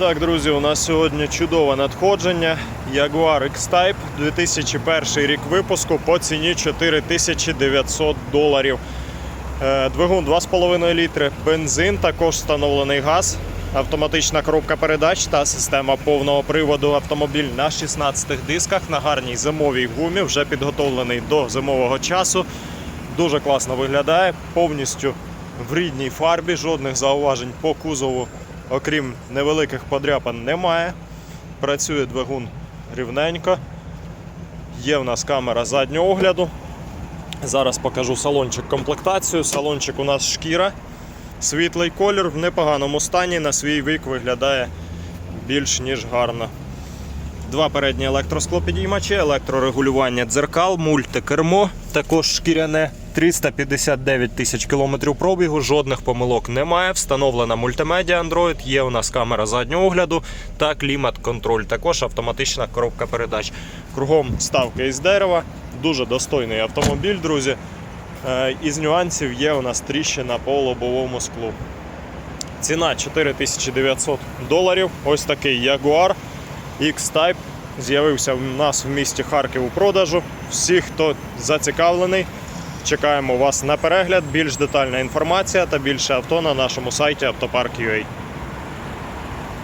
Так, друзі, у нас сьогодні чудове надходження. Jaguar X-Type 2001 рік випуску по ціні 4900 доларів. Е, Двигун 2,5 літри, бензин, також встановлений газ, автоматична коробка передач та система повного приводу. Автомобіль на 16 дисках на гарній зимовій гумі, вже підготовлений до зимового часу. Дуже класно виглядає, повністю в рідній фарбі, жодних зауважень по кузову, окрім невеликих подряпин, немає. Працює двигун рівненько. Є в нас камера заднього огляду. Зараз покажу салончик комплектацію. Салончик у нас шкіра. Світлий колір в непоганому стані. На свій вік виглядає більш ніж гарно. Два передні електросклопідіймачі, електрорегулювання дзеркал, мультикермо, також шкіряне. 359 тисяч кілометрів пробігу, жодних помилок немає. Встановлена мультимедіа Android, є у нас камера заднього огляду та клімат-контроль. Також автоматична коробка передач. Кругом ставка із дерева. Дуже достойний автомобіль, друзі. Е, Із нюансів є у нас тріщина по лобовому склу. Ціна 4900 доларів. Ось такий Jaguar X-Type з'явився в нас в місті Харків у продажу. Всі, хто зацікавлений, чекаємо вас на перегляд. Більш детальна інформація та більше авто на нашому сайті автопарк.ua.